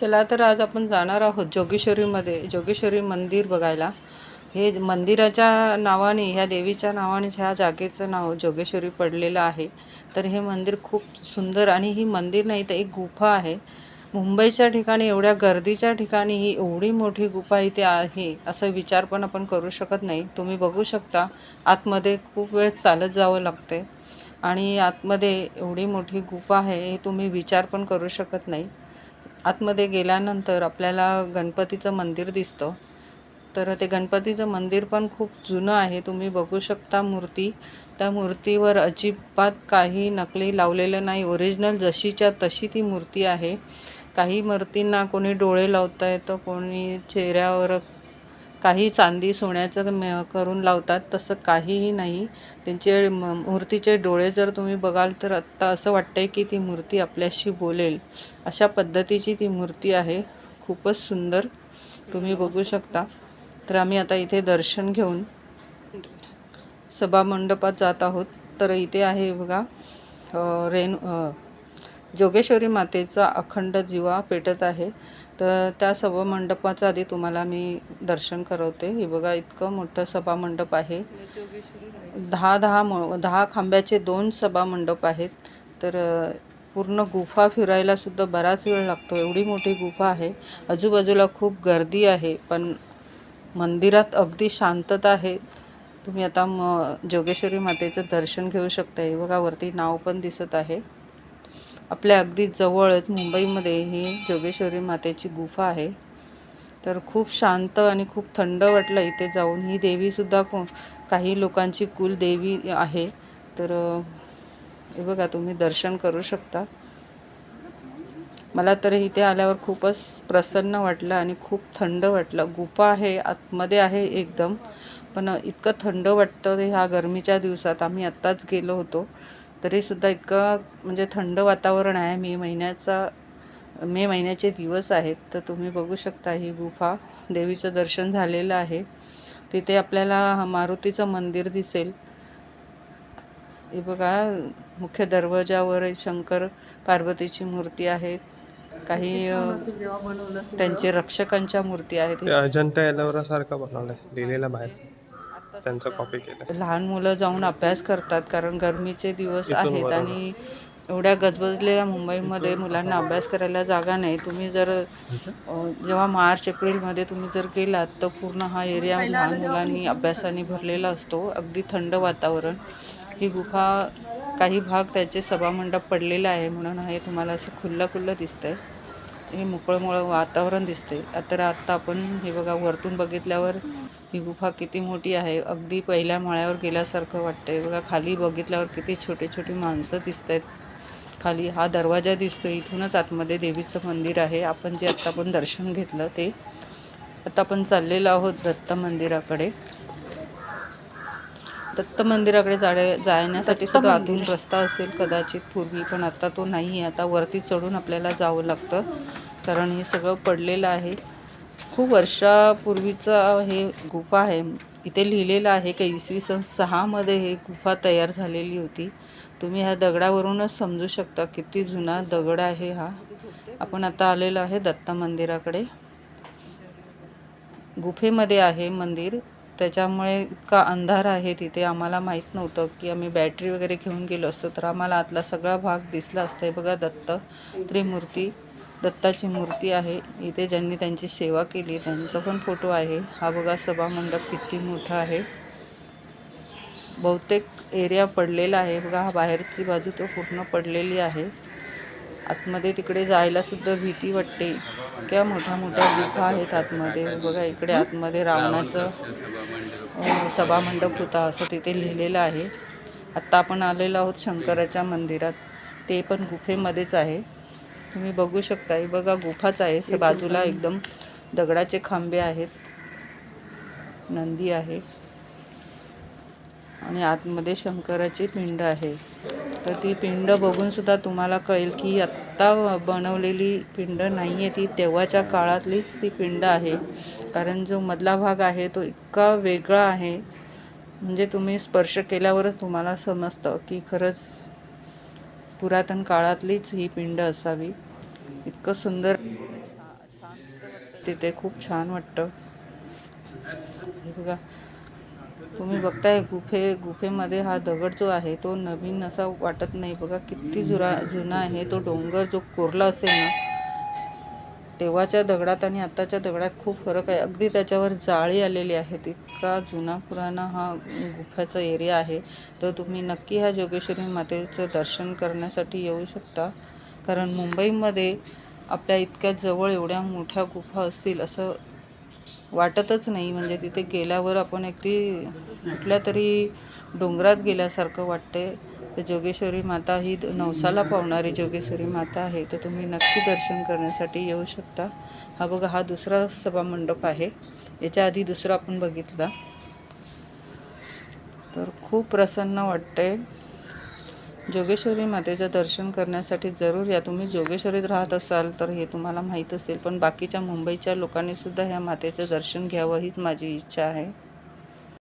चला तर आज आपण जाणार आहोत जोगेश्वरीमध्ये. जोगेश्वरी मंदिर बघायला. हे मंदिराच्या नावाने ह्या देवीच्या नावानेच ह्या जागेचं नाव जोगेश्वरी पडलेलं आहे. तर हे मंदिर खूप सुंदर आणि ही मंदिर नाही तर एक गुफा आहे. मुंबईच्या ठिकाणी एवढ्या गर्दीच्या ठिकाणी ही एवढी मोठी गुफा इथे आहे असा विचार पण आपण करू शकत नाही. तुम्ही बघू शकता आतमध्ये खूप वेळ चालत जावं लागते आणि आतमध्ये एवढी मोठी गुफा आहे हे तुम्ही विचार पण करू शकत नाही. आतमध्ये गेल्यानंतर आपल्याला गणपतीचं मंदिर दिसतं. तर ते गणपतीचं मंदिर पण खूप जुनं आहे. तुम्ही बघू शकता मूर्ती. त्या मूर्तीवर अजिबात काही नकली लावलेलं नाही. ओरिजिनल जशीच्या तशी ती मूर्ती आहे. काही मूर्तींना कोणी डोळे लावता येतं कोणी चेहऱ्यावर काही चांदी सोन्याचं म- करून लावतात तसं काहीही नाही. त्यांचे म- मूर्तीचे डोळे जर तुम्ही बघाल तर आत्ता असं वाटतंय की ती मूर्ती आपल्याशी बोलेल. अशा पद्धतीची ती मूर्ती आहे. खूपच सुंदर. तुम्ही बघू शकता. तर आम्ही आता इथे दर्शन घेऊन सभामंडपात जात आहोत. तर इथे आहे बघा अ, जोगेश्वरी मातेचा अखंड दिवा पेटत आहे. तर त्या सभामंडपाचं आधी तुम्हाला मी दर्शन करवते. हे बघा इतकं मोठं सभामंडप आहे. दहा दहा म दहा खांब्याचे दोन सभामंडप आहेत. तर पूर्ण गुफा फिरायला सुद्धा बराच वेळ लागतो. एवढी मोठी गुफा आहे. आजूबाजूला खूप गर्दी आहे पण मंदिरात अगदी शांतता आहे. तुम्ही आता म जोगेश्वरी मातेचं दर्शन घेऊ शकता हे बघा वरती नाव पण दिसत आहे. आपल्या अगदी जवळच मुंबईमध्ये ही जोगेश्वरी मातेची गुफा आहे. तर खूप शांत आणि खूप थंड वाटलं इथे जाऊन. ही देवीसुद्धा को काही लोकांची कुलदेवी आहे. तर हे बघा तुम्ही दर्शन करू शकता. मला तर इथे आल्यावर खूपच प्रसन्न वाटलं आणि खूप थंड वाटलं. गुफा आहे आतमध्ये आहे एकदम. पण इतकं थंड वाटतं ह्या गरमीच्या दिवसात. आम्ही आत्ताच गेलो होतो. तरीसुद्धा इतकं म्हणजे थंड वातावरण आहे. मे महिन्याचा मे महिन्याचे दिवस आहेत. तर तुम्ही बघू शकता ही गुफा. देवीचं दर्शन झालेलं आहे. तिथे आपल्याला मारुतीचं मंदिर दिसेल. हे बघा मुख्य दरवाजावर शंकर पार्वतीची मूर्ती आहे. काही त्यांचे रक्षकांच्या मूर्ती आहेत. अजंता एलोरा सारखं बनवलंय लिहिलेलं बाहेर. त्यांचं कॉपी केलं लहान मुलं जाऊन अभ्यास करतात कारण गरमीचे दिवस आहेत आणि एवढ्या गजबजलेल्या मुंबईमध्ये मुलांना अभ्यास करायला जागा नाही. तुम्ही जर जेव्हा मार्च एप्रिलमध्ये तुम्ही जर गेलात तर पूर्ण हा एरिया लहान मुलांनी अभ्यासाने भरलेला असतो. अगदी थंड वातावरण. ही गुफा काही भाग त्याचे सभामंडप पडलेला आहे म्हणून हे तुम्हाला असं खुल्लं खुल्लं दिसतंय. हे मोकळं वातावरण दिसते तर आत्ता आपण हे बघा वरतून बघितल्यावर ही गुफा किती मोठी आहे. अगदी पहिल्या माळ्यावर गेल्यासारखं वाटतंय. बघा खाली बघितल्यावर किती छोटे छोटे माणसं दिसत आहेत खाली हा दरवाजा दिसतो इथूनच आतमध्ये देवीचं मंदिर आहे. आपण जे आत्ता आपण दर्शन घेतलं ते आता आपण चाललेलो आहोत दत्त मंदिराकडे. दत्त मंदिराकडे जाण्या जाण्यासाठी सुद्धा आतून रस्ता असेल कदाचित. पूर्वी पण आता तो नाही आहे आता वरती चढून आपल्याला जावं लागतं. कारण हे सगळं पडलेलं आहे. खूप वर्षापूर्वीचं हे गुफा आहे. इथे लिहिलेलं आहे की इसवी सन सहामध्ये हे गुफा तयार झालेली होती. तुम्ही ह्या दगडावरूनच समजू शकता किती जुना दगड आहे हा. आपण आता आलेलो आहे दत्त मंदिराकडे गुफेमध्ये आहे मंदिर. त्याच्यामुळे इतका अंधार आहे तिथे. आम्हाला माहीत नव्हतं की आम्ही बॅटरी वगैरे घेऊन गेलो असतो. तर आम्हाला आतला सगळा भाग दिसला असतं. हे बघा दत्त त्रिमूर्ती दत्ताची मूर्ती आहे. इथे ज्यांनी त्यांची सेवा केली त्यांचा पण फोटो आहे. हा बघा सभामंडप किती मोठा आहे. बहुतेक एरिया पडलेला आहे. बघा हा बाहेरची बाजू तो पूर्ण पडलेली आहे. आतमध्ये तिकडे जायला सुद्धा भीती वाटते. क्या मोठ्या मोठ्या गुफा आहेत आतमध्ये. बघा इकडे आतमध्ये रावणाचं सभामंडप होता असं तिथे लिहिलेलं आहे. आत्ता आपण आलेलो आहोत शंकराच्या मंदिरात. ते पण गुफेमध्येच आहे. तुम्ही बघू शकता हे बघा गुफाच आहे. बाजूला एकदम दगडाचे खांबे आहेत. नंदी आहे. आणि आतमध्ये शंकराची पिंड आहे. तर ती पिंड बघूनसुद्धा तुम्हाला कळेल की आत्ता बनवलेली पिंड नाही आहे ती. तेव्हाच्या काळातलीच ती पिंड आहे. कारण जो मधला भाग आहे तो इतका वेगळा आहे. म्हणजे तुम्ही स्पर्श केल्यावरच तुम्हाला समजतं की खरंच पुरातन काळातलीच ही पिंड असावी. इतकं सुंदर तिथे. खूप छान वाटतं. हे बघा. तुम्ही बघताय गुफे गुफेमध्ये हा दगड जो आहे तो नवीन असा वाटत नाही. बघा किती जुरा जुना आहे. तो डोंगर जो कोरला असेल ना तेव्हाच्या दगडात आणि आत्ताच्या दगडात खूप फरक आहे. अगदी त्याच्यावर जाळी आलेली आहे. इतका जुना पुराणा हा गुफाचा एरिया आहे. तर तुम्ही नक्की ह्या जोगेश्वरी मातेचं दर्शन करण्यासाठी येऊ शकता. कारण मुंबईमध्ये आपल्या इतक्या जवळ एवढ्या मोठ्या गुफा असतील असं वाटतच नाही. म्हणजे तिथे गेल्यावर आपण अगदी कुठल्या तरी डोंगरात गेल्यासारखं वाटते तर जोगेश्वरी माता ही द- नवसाला पावणारी जोगेश्वरी माता आहे. तर तुम्ही नक्की दर्शन करण्यासाठी येऊ शकता. हा बघा हा दुसरा सभामंडप आहे. याच्या आधी दुसरा आपण बघितला. तर खूप प्रसन्न वाटते जोगेश्वरी मातेचं दर्शन करण्यासाठी जरूर या. तुम्ही जोगेश्वरीत राहत असाल तर हे तुम्हाला माहीत असेल पण बाकीच्या मुंबईच्या लोकांनीसुद्धा ह्या मातेचं दर्शन घ्यावं हीच माझी इच्छा आहे.